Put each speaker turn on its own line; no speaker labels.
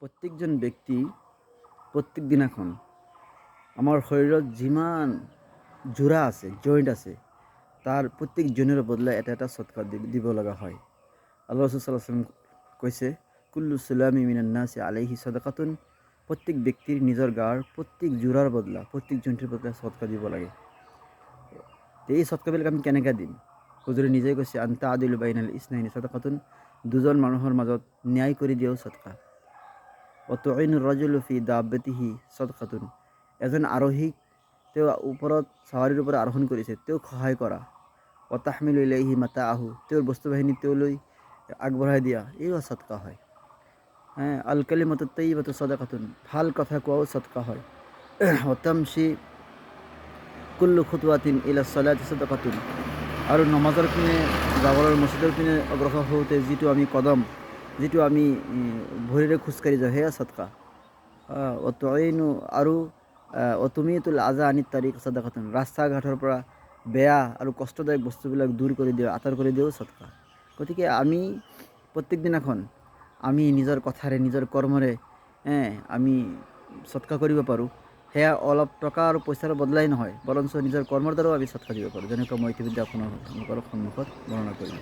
প্ৰত্যেকজন ব্যক্তি প্ৰত্যেক দিনাখন আমাৰ শৰীৰত যিমান যোৰা আছে জইণ্ট আছে, তাৰ প্ৰত্যেকজনৰ বদলে এটা এটা দি- দিব লগা হয়। আল্লাহ ৰচুল কৈছে, কুল্লু চুলামি মিনান নাচি আলাইহি সদকাতুন। প্ৰত্যেক ব্যক্তিৰ নিজৰ গাৰ প্ৰত্যেক যোৰাৰ বদলা, প্ৰত্যেক জইণ্টৰ বদলা সৎকা দিব লাগে। এই সৎকাবিলাক আমি কেনেকৈ দিম? হুজুৰে নিজেই কৈছে, আন্তা আদিল বাইনাল ইসনাইনি সদকাতুন। দুজন মানুহৰ মাজত ন্যায় কৰি দিয়াও সৎকা অতইন ৰজুল ফি দাব্বতিহি সদকাতুন এজন আৰোহীক তেওঁ ওপৰত চাৱাৰীৰ ওপৰত আৰোহণ কৰিছে। তেওঁক সহায় কৰা। অতাহমিল ইলাইহি মাতা আহু তেওঁৰ বস্তু বাহিনী তেওঁলৈ আগবঢ়াই দিয়া। এইও সৎকা হয়। হ্যাঁ আল কালিমাতু তৈবাতু সদাকাতুন। ভাল কথা কোৱাও সৎকা হয়। অতামশি কুল্লু খুতুৱাতিন ইলা চলাতি সদকাতুন। আৰু নমাজৰ পিনে যাবলৈ মছজিদৰ পিনে অগ্ৰসৰ হওঁতে যিটো আমি কদম যিটো আমি ভৰিৰে খোজকাঢ়ি যাওঁ, সেয়া সৎকা অতইনো আৰু অতুমিতুল আজা আনি তাৰিখ সদাকাতুন। ৰাস্তা ঘাটৰ পৰা বেয়া আৰু কষ্টদায়ক বস্তুবিলাক দূৰ কৰি দিয়া আঁতৰ কৰি দিয়াও সৎকা গতিকে আমি প্ৰত্যেক দিনাখন, আমি নিজৰ কথাৰে, নিজৰ কৰ্মৰে আমি সৎকা কৰিব পাৰোঁ। সেয়া অলপ টকা আৰু পইচাৰ বদলাই নহয়, বৰঞ্চ নিজৰ কৰ্মৰ দ্বাৰাও আমি সৎকা দিব পাৰোঁ যেনেকৈ মই ইতিমধ্যে আপোনালোকৰ সন্মুখত বৰ্ণনা কৰিলোঁ।